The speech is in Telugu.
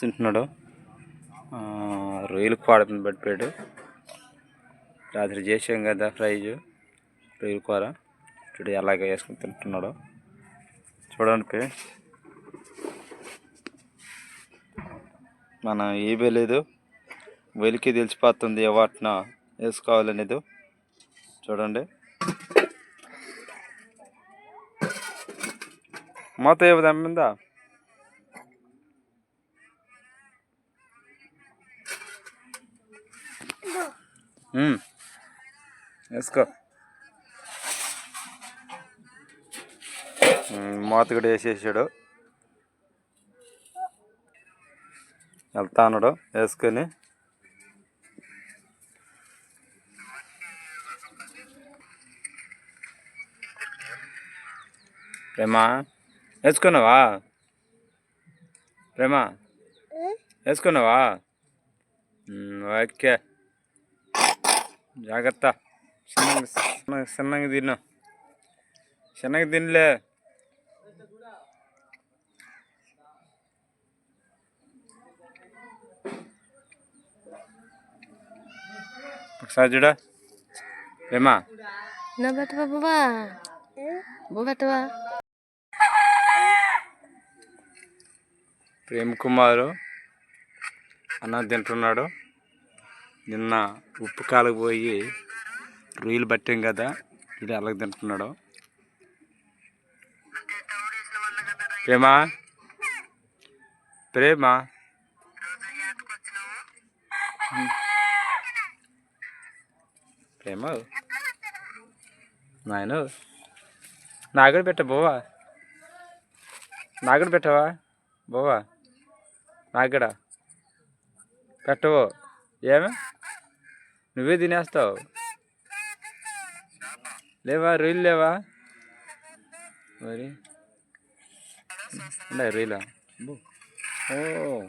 తింటున్నాడు. రొయ్యలు కూర పడిపోయాడు. రాత్రి చేసాం కదా ఫ్రైజ్ రొయ్యల కూర. ఇప్పుడు ఎలాగ వేసుకుని తింటున్నాడు. చూడండి మనం ఏమీ లేదు. వెలికి తెలిసిపోతుంది ఏ వాటిన వేసుకోవాలనేది. చూడండి. మొత్తం ఏ దమ్మిందా వేసుకో. మూత కూడా వేసేసాడు. వెళ్తా ఉన్నాడు వేసుకొని. ప్రేమా వేసుకున్నావా? ప్రేమా వేసుకున్నావా? ఓకే. జాగ్రత్త. చిన్నగా చిన్నగా చిన్నగా తిను. చిన్నగా తినలే. ఒకసారి చూడ. ఏమా? నా బాబా బొబట్టవా ప్రేమ్ కుమారు. అన్న తింటున్నాడు నిన్న ఉప్పు కాలకు పోయి రొయ్యలు పట్టాం కదా ఇది అలాగ తింటున్నాడు. ప్రేమా ప్రేమ? ప్రేమ? నాయన? నాగడు పెట్ట బోవా? నాగడు పెట్టవా? బోవా? నాగడా? పెట్టవు? ఏమే? నువ్వే తినేస్తావు. లేవా? రొయ్యలు లేవా? మరి? ఉన్నాయి రొయ్యలా ఓ.